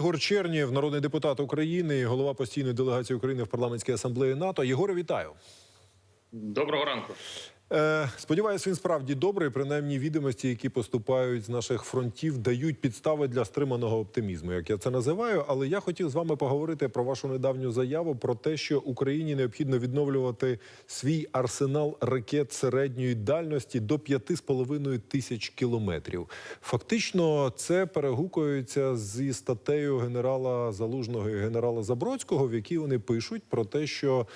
Єгор Чернєв, народний депутат України, голова постійної делегації України в парламентській асамблеї НАТО. Єгоре, вітаю. Доброго ранку. Е, сподіваюся, він справді добрий. Принаймні, відомості, які поступають з наших фронтів, дають підстави для стриманого оптимізму, як я це називаю. Але я хотів з вами поговорити про вашу недавню заяву про те, що Україні необхідно відновлювати свій арсенал ракет середньої дальності до 5,5 тисяч кілометрів. Фактично, це перегукується зі статтею генерала Залужного і генерала Забродського, в якій вони пишуть про те, що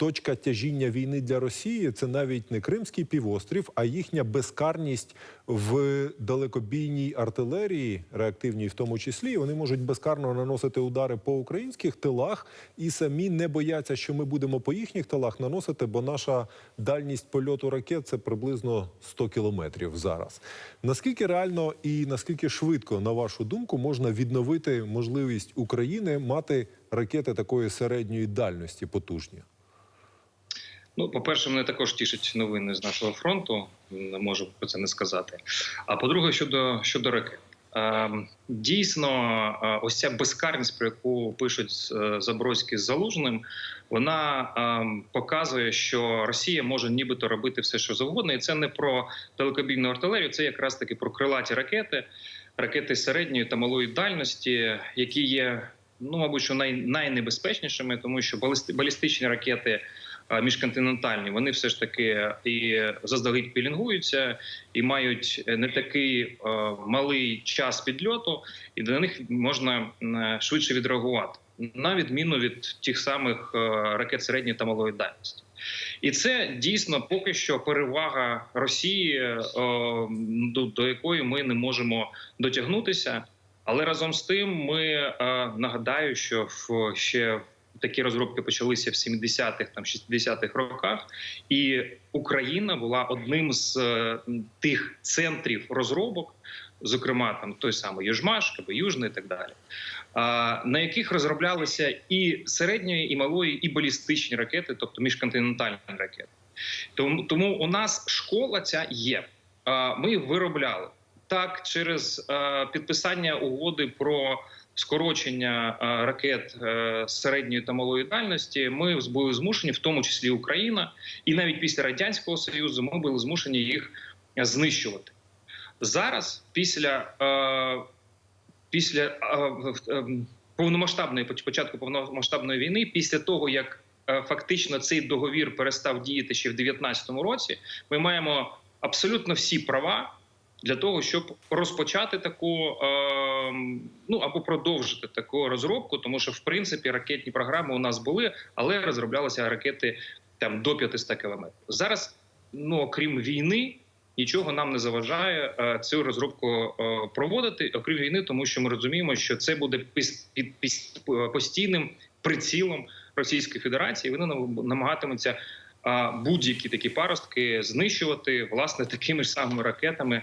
Точка тяжіння війни для Росії це навіть не Кримський півострів, а їхня безкарність в далекобійній артилерії, реактивній в тому числі. Вони можуть безкарно наносити удари по українських тилах і самі не бояться, що ми будемо по їхніх тилах наносити, бо наша дальність польоту ракет це приблизно 100 кілометрів зараз. Наскільки реально і наскільки швидко, на вашу думку, можна відновити можливість України мати ракети такої середньої дальності потужні? Ну, по-перше, мене також тішать новини з нашого фронту. Не можу про це не сказати. А по-друге, щодо щодо ракет. Е, дійсно, е, ось ця безкарність, про яку пишуть е, Забродський з Залужним, вона е, показує, що Росія може нібито робити все, що завгодно, і це не про далекобійну артилерію, це якраз таки про крилаті ракети, ракети середньої та малої дальності, які є ну, мабуть, що най, найнебезпечнішими, тому що балісти, балістичні ракети міжконтинентальні, вони все ж таки і заздалегідь пілінгуються і мають не такий е, малий час підльоту, і до них можна швидше відреагувати, на відміну від тих самих е, ракет середньої та малої дальності. І це дійсно поки що перевага Росії, е, до, якої ми не можемо дотягнутися. Але разом з тим, ми е, нагадаю, що в ще такі розробки почалися в 70-х, там 60-х роках, і Україна була одним з е, тих центрів розробок, зокрема там той самий Южмаш, КБ Южний і так далі, на яких розроблялися і середньої, і малої, і балістичні ракети, тобто міжконтинентальні ракети. Тому, тому у нас школа ця є. Ми виробляли так через е, підписання угоди про скорочення е, ракет е, середньої та малої дальності. Ми були змушені, в тому числі Україна, і навіть після радянського союзу ми були змушені їх знищувати зараз. Після після е, е, повномасштабної початку повномасштабної війни, після того як фактично цей договір перестав діяти ще в 2019 році, ми маємо абсолютно всі права для того, щоб розпочати таку е, ну або продовжити таку розробку, тому що в принципі ракетні програми у нас були, але розроблялися ракети там до 500 кілометрів. Зараз, ну окрім війни. Нічого нам не заважає е, цю розробку е, проводити, окрім війни, тому що ми розуміємо, що це буде під, під постійним прицілом Російської Федерації. Вони намагатимуться е, будь-які такі паростки знищувати власне такими ж самими ракетами,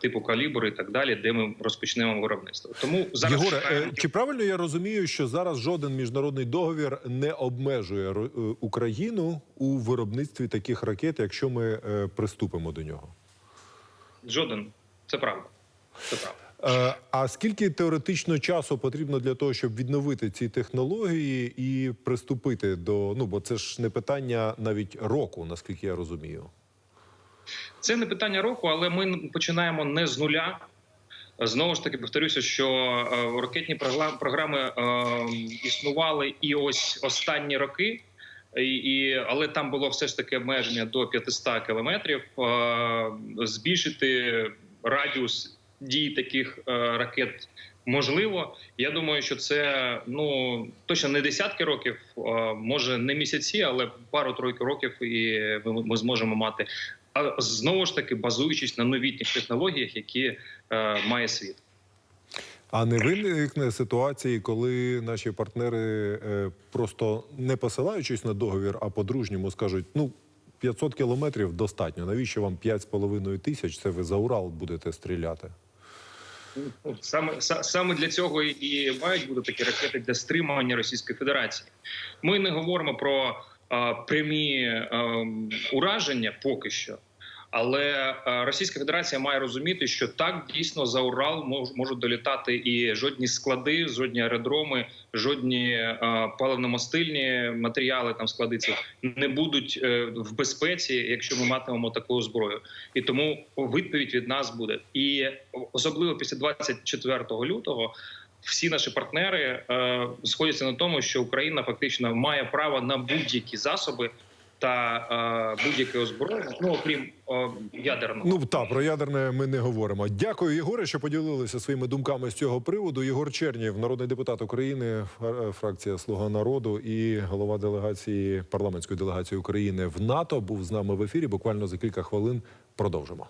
типу калібр і так далі, де ми розпочнемо виробництво. Тому зараз Єгоре, чекаємо... чи правильно я розумію, що зараз жоден міжнародний договір не обмежує е, Україну у виробництві таких ракет, якщо ми е, приступимо до нього? Жоден це правда. Це правда. Е, а скільки теоретично часу потрібно для того, щоб відновити ці технології і приступити до ну бо це ж не питання навіть року, наскільки я розумію. Це не питання року, але ми починаємо не з нуля. Знову ж таки, повторюся, що е, ракетні програми е, існували і ось останні роки, і, але там було все ж таки обмеження до 500 кілометрів. Е, збільшити радіус дії таких ракет можливо. Я думаю, що це ну точно не десятки років, може не місяці, але пару-тройку років, і ми зможемо мати а знову ж таки базуючись на новітніх технологіях, які е, має світ. А не виникне ситуації, коли наші партнери е, просто не посилаючись на договір, а по-дружньому скажуть: ну 500 кілометрів достатньо. Навіщо вам 5,5 тисяч? Це ви за Урал будете стріляти? Саме саме для цього і мають бути такі ракети для стримування Російської Федерації. Ми не говоримо про прямі ураження поки що. Але е, Російська Федерація має розуміти, що так дійсно за Урал мож, можуть долітати і жодні склади, жодні аеродроми, жодні е, паливно-мастильні матеріали там склади не будуть е, в безпеці, якщо ми матимемо таку зброю. І тому відповідь від нас буде. І особливо після 24 лютого. Всі наші партнери е, сходяться на тому, що Україна фактично має право на будь-які засоби та е, будь-яке озброєння, ну окрім е, ядерного. Ну та про ядерне ми не говоримо. Дякую, Єгоре, що поділилися своїми думками з цього приводу. Єгор Чернєв, народний депутат України, фра- фракція Слуга народу і голова делегації парламентської делегації України в НАТО, був з нами в ефірі. Буквально за кілька хвилин продовжимо.